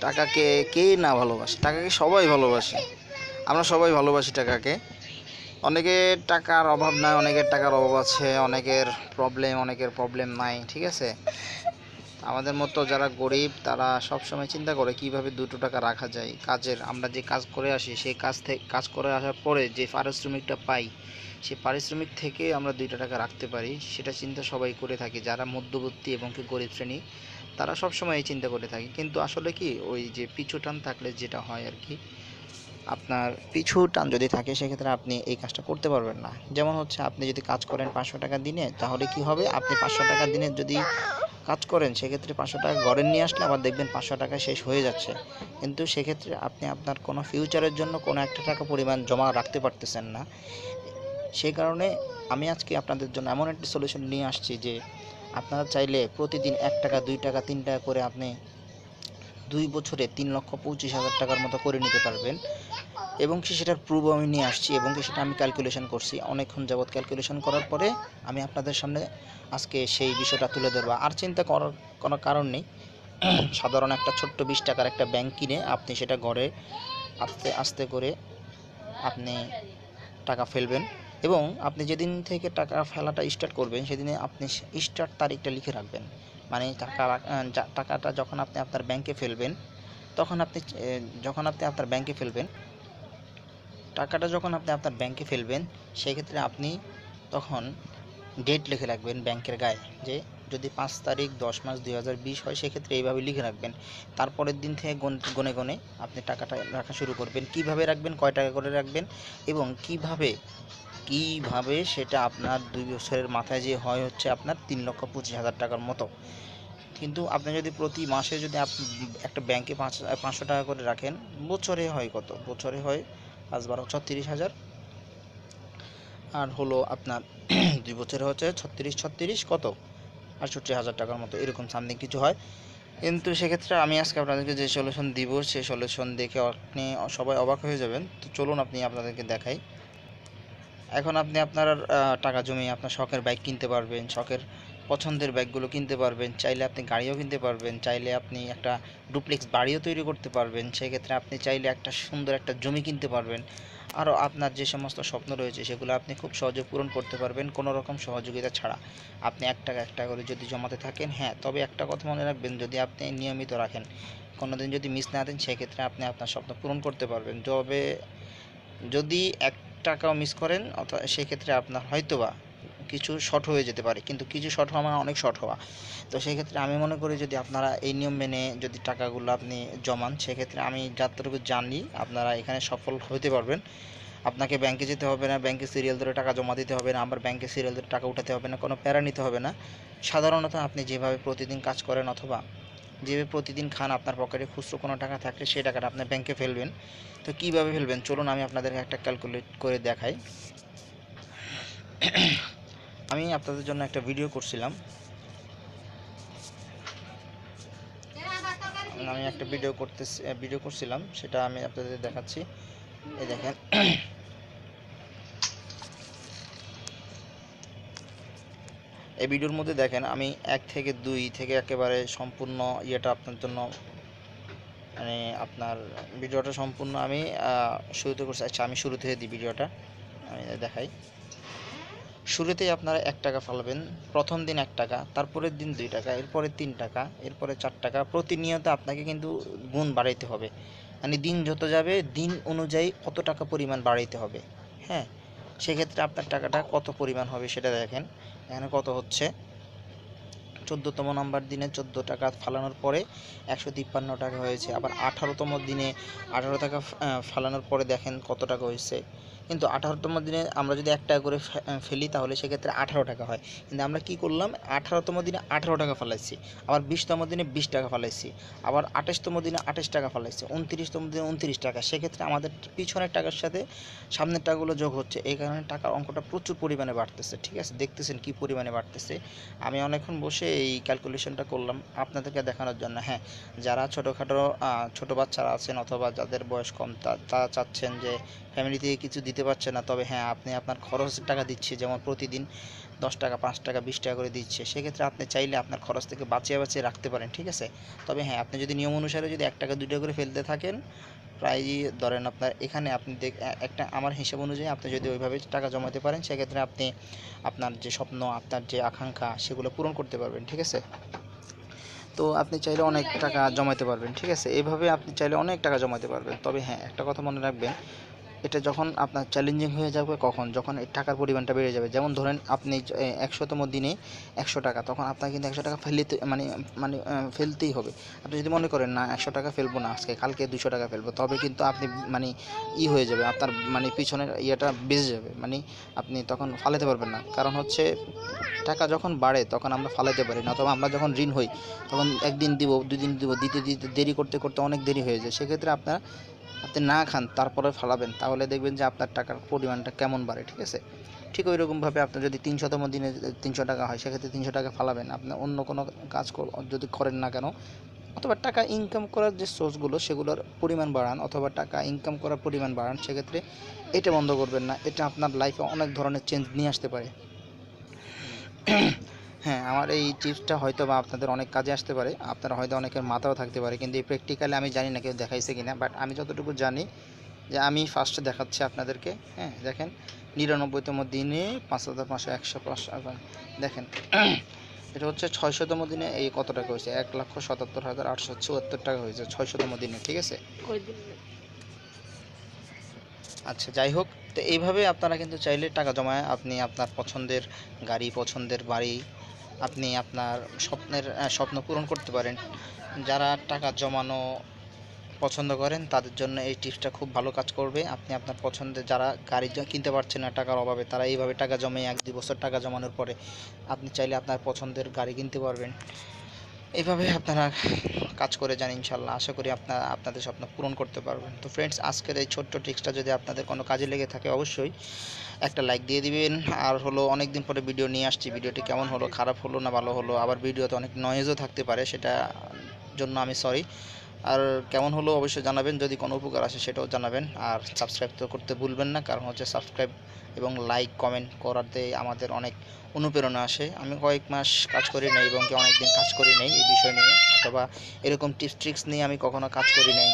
টাকাকে কে না ভালোবাসে? টাকাকে সবাই ভালোবাসে। আমরা সবাই ভালোবাসি টাকাকে। অনেকের টাকার অভাব নাই, অনেকের টাকার অভাব আছে, অনেকের প্রবলেম অনেকের প্রবলেম নাই, ঠিক আছে? আমাদের মতো যারা গরিব, তারা সবসময় চিন্তা করে কীভাবে দুটো টাকা রাখা যায়। কাজের, আমরা যে কাজ করে আসি, সেই কাজ থেকে কাজ করে আসার পরে যে পারিশ্রমিকটা পাই সেই পারিশ্রমিক থেকে আমরা দুইটা টাকা রাখতে পারি, সেটা চিন্তা সবাই করে থাকি, যারা মধ্যবর্তী এবং কি গরিব শ্রেণি। তারা সবসময় এই চিন্তা করে থাকে। কিন্তু আসলে কি ওই যে পিছু টান থাকলে যেটা হয় আর কি, আপনার পিছু টান যদি থাকে সেক্ষেত্রে আপনি এই কাজটা করতে পারবেন না। যেমন হচ্ছে আপনি যদি কাজ করেন পাঁচশো টাকা দিনে, তাহলে কি হবে? আপনি পাঁচশো টাকা দিনে যদি কাজ করেন, সেক্ষেত্রে পাঁচশো টাকা ঘরে নিয়ে আসলে আবার দেখবেন পাঁচশো টাকা শেষ হয়ে যাচ্ছে। কিন্তু সেক্ষেত্রে আপনি আপনার কোনো ফিউচারের জন্য কোনো একটা টাকা পরিমাণ জমা রাখতে পারতেছেন না। সেই কারণে আমি আজকে আপনাদের জন্য এমন একটি সলিউশন নিয়ে আসছি যে আপনারা চাইলে প্রতিদিন এক টাকা, দুই টাকা, তিন টাকা করে আপনি দুই বছরে তিন লক্ষ পঁচিশ হাজার টাকার মতো করে নিতে পারবেন। এবং কি সেটার প্রুফ আমি নিয়ে আসছি এবং কি সেটা আমি ক্যালকুলেশন করছি। অনেকক্ষণ যাবৎ ক্যালকুলেশন করার পরে আমি আপনাদের সামনে আজকে সেই বিষয়টা তুলে ধরবো। আর চিন্তা করার কোনো কারণ নেই। সাধারণ একটা ছোট্ট বিশ টাকার একটা ব্যাংক কিনে আপনি সেটা ঘরে আস্তে আস্তে করে আপনি টাকা ফেলবেন। এবং আপনি যেদিন থেকে টাকা ফেলাটা স্টার্ট করবেন, সেদিনে আপনি স্টার্ট তারিখটা লিখে রাখবেন। মানে টাকা টাকাটা যখন আপনি আপনার ব্যাংকে ফেলবেন, তখন আপনি যখন আপনি আপনার ব্যাংকে ফেলবেন, টাকাটা যখন আপনি আপনার ব্যাংকে ফেলবেন, সেক্ষেত্রে আপনি তখন ডেট লিখে রাখবেন ব্যাংকের গায়ে যে, যদি পাঁচ তারিখ দশ মাস দুই হাজার বিশ হয়, সেক্ষেত্রে এইভাবে লিখে রাখবেন। তারপরের দিন থেকে গুনে গুনে আপনি টাকাটা রাখা শুরু করবেন। কীভাবে রাখবেন, কয় টাকা করে রাখবেন এবং কীভাবে কীভাবে সেটা আপনার দুই বছরের মাথায় যে হয় হচ্ছে আপনার তিন লক্ষ পঁচিশ হাজার টাকার মতো। কিন্তু আপনি যদি প্রতি মাসে যদি একটা ব্যাংকে পাঁচ, পাঁচশো টাকা করে রাখেন, বছরে হয় কত? বছরে হয় পাঁচ বারো ছত্রিশ হাজার। আর হলো আপনার দুই বছরে হচ্ছে ছত্রিশ ছত্রিশ কত? আটষট্টি হাজার টাকার মতো, এরকম সামথিং কিছু হয়। কিন্তু সেক্ষেত্রে আমি আজকে আপনাদেরকে যে সলিউশন দিব সেই সলিউশন দেখে আপনি সবাই অবাক হয়ে যাবেন। তো চলুন আপনি আপনাদেরকে দেখাই। এখন আপনি আপনার টাকা জমিয়ে আপনার শখের বাইক কিনতে পারবেন, শখের পছন্দের ব্যাগগুলো কিনতে পারবেন, চাইলে আপনি গাড়িও কিনতে পারবেন, চাইলে আপনি একটা ডুপ্লেক্স বাড়িও তৈরি করতে পারবেন, সেক্ষেত্রে আপনি চাইলে একটা সুন্দর একটা জমি কিনতে পারবেন। আরও আপনার যে সমস্ত স্বপ্ন রয়েছে, সেগুলো আপনি খুব সহজে পূরণ করতে পারবেন, কোনো রকম সহযোগিতা ছাড়া। আপনি এক টাকা এক টাকা করে যদি জমাতে থাকেন হ্যাঁ তবে একটা কথা মনে রাখবেন, যদি আপনি নিয়মিত রাখেন কোনো দিন যদি মিস না দেন, সেক্ষেত্রে আপনি আপনার স্বপ্ন পূরণ করতে পারবেন। তবে যদি এক টাকাও মিস করেন, অথবা সেক্ষেত্রে আপনার হয়তোবা কিছু শর্ট হয়ে যেতে পারে। কিন্তু কিছু শর্ট হওয়া মানে অনেক শর্ট হওয়া। তো সেক্ষেত্রে আমি মনে করি যদি আপনারা এই নিয়ম মেনে যদি টাকাগুলো আপনি জমান, সেক্ষেত্রে আমি যতটুকু জানি আপনারা এখানে সফল হতে পারবেন। আপনাকে ব্যাংকে যেতে হবে না ব্যাংকে সিরিয়াল ধরে টাকা জমা দিতে হবে না, আবার ব্যাংকে সিরিয়াল ধরে টাকা উঠাতে হবে না, কোনো প্যারা নিতে হবে না। সাধারণত আপনি যেভাবে প্রতিদিন কাজ করেন অথবা যেভাবে প্রতিদিন খান, আপনার পকেটে খুচরো কোনো টাকা থাকলে সেই টাকাটা আপনি ব্যাংকে ফেলবেন। তো কীভাবে ফেলবেন? চলুন, আমি আপনাদেরকে একটা ক্যালকুলেট করে দেখাই। আমি আপনাদের জন্য একটা ভিডিও করছিলাম। আমি একটা ভিডিও করতে ভিডিও করছিলাম, সেটা আমি আপনাদের দেখাচ্ছি। এই দেখেন। এই ভিডিওর মধ্যে দেখেন, আমি এক থেকে দুই থেকে একেবারে সম্পূর্ণ ইয়েটা আপনার জন্য মানে আপনার ভিডিওটা সম্পূর্ণ আমি শুরুতে করছি। আচ্ছা আমি শুরু থেকে দিই ভিডিওটা, আমি দেখাই। শুরুতেই আপনারা এক টাকা ফালাবেন, প্রথম দিন এক টাকা, তারপরের দিন দুই টাকা এরপরে তিন টাকা, এরপরে চার টাকা, প্রতিনিয়ত আপনাকে কিন্তু গুণ বাড়াইতে হবে। মানে দিন যত যাবে, দিন অনুযায়ী কত টাকা পরিমাণ বাড়াইতে হবে হ্যাঁ? সেক্ষেত্রে আপনার টাকাটা কত পরিমাণ হবে সেটা দেখেন। এখানে কত হচ্ছে? চোদ্দোতম নাম্বার দিনে চোদ্দ টাকা ফালানোর পরে একশো তিপ্পান্ন টাকা হয়েছে। আবার আঠারোতম দিনে আঠারো টাকা ফালানোর পরে দেখেন কত টাকা হয়েছে। কিন্তু আঠারোতম দিনে আমরা যদি এক টাকা করে ফেলি, তাহলে সেক্ষেত্রে আঠারো টাকা হয়। কিন্তু আমরা কি করলাম? আঠারোতম দিনে আঠারো টাকা ফালাইছি, আবার বিশতম দিনে বিশ টাকা ফালাইছি, আবার আঠাশতম দিনে আঠাশ টাকা ফালাইছি, উনত্রিশতম দিনে উনত্রিশ টাকা। সেক্ষেত্রে আমাদের পিছনের টাকার সাথে সামনের টাকাগুলো যোগ হচ্ছে। এই কারণে টাকার অঙ্কটা প্রচুর পরিমাণে বাড়তেছে, ঠিক আছে? দেখতেছেন কি পরিমাণে বাড়তেছে। আমি অনেকক্ষণ বসে এই ক্যালকুলেশনটা করলাম আপনাদেরকে দেখানোর জন্য। হ্যাঁ যারা ছোটোখাটো ছোটো বাচ্চারা আছেন অথবা যাদের বয়স কম, তা চাচ্ছেন যে ফ্যামিলি থেকে কিছু দিতে পারছে না, তবে হ্যাঁ আপনি আপনার খরচ টাকা দিচ্ছে, যেমন প্রতিদিন দশ টাকা, পাঁচ টাকা, বিশ টাকা করে দিচ্ছে, সেক্ষেত্রে আপনি চাইলে আপনার খরচ থেকে বাঁচিয়ে বাঁচিয়ে রাখতে পারেন, ঠিক আছে? তবে হ্যাঁ আপনি যদি নিয়ম অনুসারে যদি এক টাকা, দুই টাকা করে ফেলতে থাকেন প্রায় ধরেন আপনার এখানে আপনি দেখ একটা আমার হিসাব অনুযায়ী আপনি যদি ওইভাবে টাকা জমাতে পারেন, সেক্ষেত্রে আপনি আপনার যে স্বপ্ন, আপনার যে আকাঙ্ক্ষা, সেগুলো পূরণ করতে পারবেন, ঠিক আছে? তো আপনি চাইলে অনেক টাকা জমাতে পারবেন, ঠিক আছে? এভাবে আপনি চাইলে অনেক টাকা জমাতে পারবেন, তবে হ্যাঁ একটা কথা মনে রাখবেন এটা যখন আপনার চ্যালেঞ্জিং হয়ে যাবে কখন? যখন টাকার পরিমাণটা বেড়ে যাবে। যেমন ধরেন আপনি একশোতম দিনে একশো টাকা, তখন আপনার কিন্তু একশো টাকা ফেলিতে মানে মানে ফেলতেই হবে। আপনি যদি মনে করেন, না, একশো টাকা ফেলব না আজকে, কালকে দুশো টাকা ফেলব, তবে কিন্তু আপনি মানে ই হয়ে যাবে, আপনার মানে পিছনের ইয়েটা বেঁচে যাবে। মানে আপনি তখন ফালাতে পারবেন না। কারণ হচ্ছে, টাকা যখন বাড়ে, তখন আমরা ফালাতে পারি না। অথবা আমরা যখন ঋণ হই, তখন একদিন দিব, দুদিন দিব, দিতে দিতে দেরি করতে করতে অনেক দেরি হয়ে যায়। সেক্ষেত্রে আপনার আপনি না খান, তারপরে ফালাবেন, তাহলে দেখবেন যে আপনার টাকার পরিমাণটা কেমন বাড়ে, ঠিক আছে? ঠিক ওই রকমভাবে আপনার যদি তিনশোতম দিনে তিনশো টাকা হয়, সেক্ষেত্রে তিনশো টাকা ফালাবেন। আপনি অন্য কোনো কাজ যদি করেন না কেন, অথবা টাকা ইনকাম করার যে সোর্সগুলো সেগুলোর পরিমাণ বাড়ান, অথবা টাকা ইনকাম করার পরিমাণ বাড়ান, সেক্ষেত্রে এটা বন্ধ করবেন না। এটা আপনার লাইফে অনেক ধরনের চেঞ্জ নিয়ে আসতে পারে। হ্যাঁ আমার এই টিপসটা হয়তো বা আপনাদের অনেক কাজে আসতে পারে। আপনারা হয়তো অনেকের মাথাও থাকতে পারে কিন্তু এই প্র্যাকটিক্যালি আমি জানি না কেউ দেখাইছে কিনা বাট আমি যতটুকু জানি যে আমি ফার্স্টে দেখাচ্ছি আপনাদেরকে হ্যাঁ দেখেন নিরানব্বইতম দিনে পাঁচ হাজার পাঁচশো একশো পাঁচশো দেখেন এটা হচ্ছে ছয়শতম দিনে এই কত টাকা হয়েছে? এক লক্ষ সাতাত্তর হাজার আটশো চুয়াত্তর টাকা হয়েছে ছয়শতম দিনে ঠিক আছে? আচ্ছা যাই হোক তো এইভাবে আপনারা কিন্তু চাইলে টাকা জমায় আপনি আপনার পছন্দের গাড়ি পছন্দের বাড়ি আপনি আপনার স্বপ্নের স্বপ্ন পূরণ করতে পারেন। যারা টাকা জমানো পছন্দ করেন, তাদের জন্য এই টিপসটা খুব ভালো কাজ করবে। আপনি আপনার পছন্দের যারা গাড়ি কিনতে পারছেন না টাকার অভাবে, তারা এইভাবে টাকা জমে এক দুই বছর টাকা জমানোর পরে আপনি চাইলে আপনার পছন্দের গাড়ি কিনতে পারবেন। এইভাবে আপনারা কাজ করে যান ইনশাল্লাহ। আশা করি আপনারা আপনাদের স্বপ্ন পূরণ করতে পারবেন। তো ফ্রেন্ডস আজকের এই ছোট্ট ট্রিক্সটা যদি আপনাদের কোনো কাজে লেগে থাকে অবশ্যই একটা লাইক দিয়ে দিবেন। আর হলো অনেক দিন পরে ভিডিও নিয়ে আসছি। ভিডিওটি কেমন হলো, খারাপ হলো না ভালো হলো, আবার ভিডিওতে অনেক নয়েজও থাকতে পারে, সেটা জন্য আমি সরি আর কেমন হলো অবশ্যই জানাবেন, যদি কোনো উপকার আসে সেটাও জানাবেন। আর সাবস্ক্রাইব তো করতে ভুলবেন না, কারণ হচ্ছে সাবস্ক্রাইব এবং লাইক কমেন্ট করাতে আমাদের অনেক অনুপ্রেরণা আসে। আমি কয়েক মাস কাজ করি নাই এবং কি অনেক দিন কাজ করি নাই এই বিষয় নিয়ে, অথবা এরকম টিপস ট্রিক্স নিয়ে আমি কখনো কাজ করি নাই।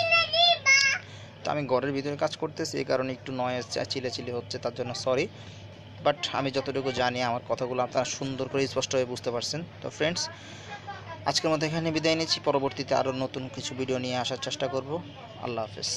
তো আমি ঘরের ভিতরে কাজ করতেছি, এই কারণে একটু নয়েজ চিলেচিলি হচ্ছে, তার জন্য সরি বাট আমি যতটুকু জানি, আমার কথাগুলো আপনারা সুন্দর করে স্পষ্টভাবে বুঝতে পারছেন। তো ফ্রেন্ডস আজকের মতো এখানে বিদায় নিচ্ছি। পরবর্তীতে আরও নতুন কিছু ভিডিও নিয়ে আসার চেষ্টা করব। আল্লাহ হাফেজ।